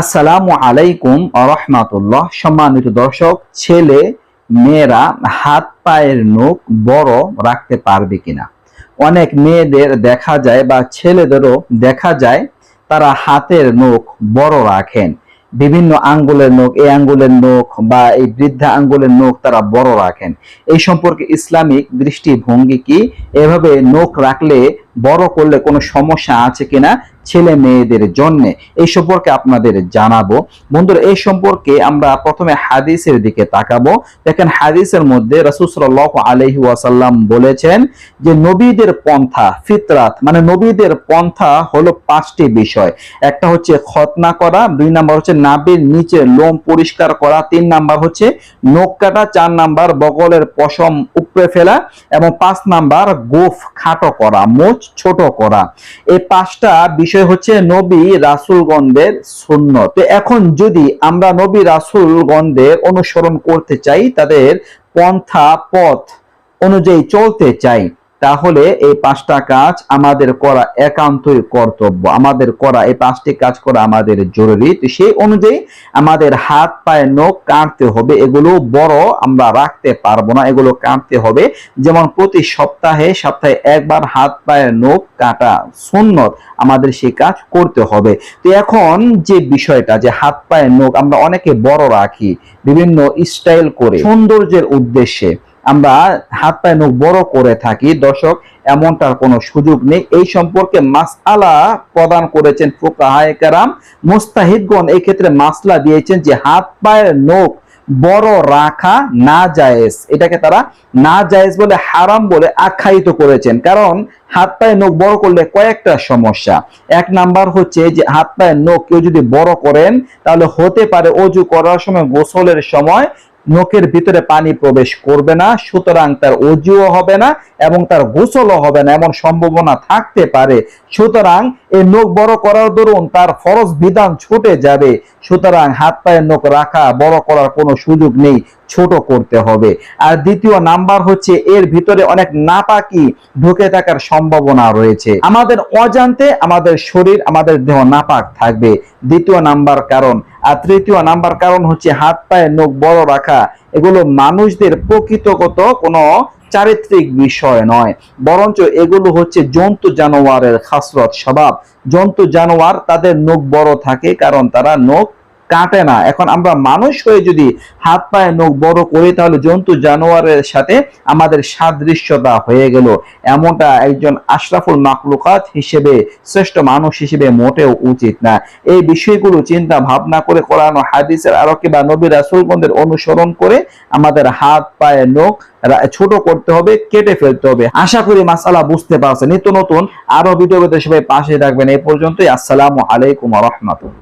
আসসালামু আলাইকুম রহমাতুল্লাহ। সম্মানিত দর্শক, ছেলে, মেয়েরা, হাত পায়ের নখ বড় রাখতে পারবে কিনা? অনেক মেয়েদের দেখা যায় বা ছেলেদেরও দেখা যায়, তারা হাতের নখ বড় রাখেন। বিভিন্ন আঙ্গুলের নখ, এই আঙ্গুলের নখ বা এই বৃদ্ধা আঙ্গুলের নখ তারা বড় রাখেন। এই সম্পর্কে ইসলামিক দৃষ্টিভঙ্গি কি? এভাবে নখ রাখলে বড় করলে কোনো সমস্যা আছে কিনা? ছেলে মেয়েদের জন্য এই সম্পর্কে আপনাদের জানাব। বন্ধুরা, এই সম্পর্কে আমরা প্রথমে হাদিসের দিকে তাকাবো। দেখেন, হাদিসের মধ্যে রাসূল সাল্লাল্লাহু আলাইহি ওয়াসাল্লাম বলেছেন যে, নবীদের পন্থা, ফিতরাত মানে নবীদের পন্থা হলো পাঁচটি বিষয়। একটা হচ্ছে খতনা করা, দুই নাম্বার হচ্ছে নাভির নিচে লোম পরিষ্কার করা, তিন নাম্বার হচ্ছে নখ কাটা, চার নাম্বার বগলের পশম উপড়ে ফেলা, এবং পাঁচ নাম্বার গোফ খাটো করা, মোচ ছোট করা। এই পাঁচটা বিষয় হচ্ছে নবী রাসুলগণদের শূন্য তো এখন যদি আমরা নবী রাসুলগণদের অনুসরণ করতে চাই, তাদের পন্থা পথ অনুযায়ী চলতে চাই তাহলে এই পাঁচটা কাজ আমাদের করা একান্তই কর্তব্য। আমাদের করা, এই পাঁচটি কাজ করা আমাদের জরুরি। তো সেই অনুযায়ী আমাদের হাত, পায়ে, নখ কাটতে হবে। এগুলো বড় আমরা রাখতে পারব না। এগুলো কাটতে হবে। যেমন প্রতি সপ্তাহে সপ্তাহে একবার হাত পায়ের নখ কাটা সুন্নত আমাদের সেই কাজ করতে হবে। তো এখন যে বিষয়টা যে হাত পায়ের নখ আমরা অনেকে বড় রাখি, বিভিন্ন স্টাইল করে, সৌন্দর্যের উদ্দেশ্যে। আমরা হাত পায়ে নখ বড় করে থাকি। দর্শক, এমনটার কোনো সুযোগ নেই। এই সম্পর্কে মাসআলা প্রদান করেছেন ফুকাহায়ে কেরাম মুস্তাহিদগণ এই ক্ষেত্রে মাসলা দিয়েছেন যে হাত পায়ের নখ বড় রাখা না জায়েজ এটাকে তারা না জায়েজ বলে, হারাম বলে আখ্যায়িত করেছেন। কারণ হাত পায়ে নখ বড় করলে কয়েকটা সমস্যা। এক নাম্বার হচ্ছে যে হাত পায়ের নখ কেউ যদি বড় করেন, তাহলে হতে পারে অজু করার সময় গোসলের সময় নখের ভিতরে পানি প্রবেশ করবে না, সুতরাং তার অজুও হবে না এবং তার গোসলও হবে না এমন সম্ভাবনা থাকতে পারে। সুতরাং এই নখ বড় করার দরুন তার ফরজ বিধান ছুটে যাবে। সুতরাং হাত পায়ের নখ রাখা বড় করার কোনো সুযোগ নেই, ছোট করতে হবে। আর দ্বিতীয় নাম্বার হচ্ছে এর ভিতরে অনেক নাপাকি ঢুকে থাকার সম্ভাবনা রয়েছে। আমাদের অজান্তে আমাদের শরীর, আমাদের দেহ নাপাক থাকবে। দ্বিতীয় নাম্বার কারণ আর তৃতীয় নাম্বার কারণ হচ্ছে হাত পায়ে নখ বড় রাখা। এগুলো মানুষদের প্রকৃতগত কোনো চারিত্রিক বিষয় নয়। বরঞ্চ এগুলো হচ্ছে জন্তু জানোয়ারের খাসরত স্বভাব। জন্তু জানোয়ার তাদের নখ বড় থাকে কারণ তারা নখ কাটে না। এখন আমরা মানুষ হয়ে যদি হাত পায়ে নখ বড় করি, তাহলে জন্তু জানোয়ারের সাথে আমাদের সাদৃশ্যতা হয়ে গেল। এমনটা একজন আশরাফুল মাকলুকাত হিসেবে, শ্রেষ্ঠ মানুষ হিসেবে মোটেও উচিত না। এই বিষয়গুলো চিন্তা ভাবনা করে কোরআন হাদিসের আলোকে বা নবী রাসূলগণদের অনুসরণ করে আমাদের হাত, পায়ে, নখ ছোট করতে হবে, কেটে ফেলতে হবে। আশা করি মাসালা বুঝতে পারছেন। নিত্য নতুন আরও ভিডিও সবাই পাশে থাকবেন। এই পর্যন্তই। আসসালামু আলাইকুম রহমতুল্লাহ।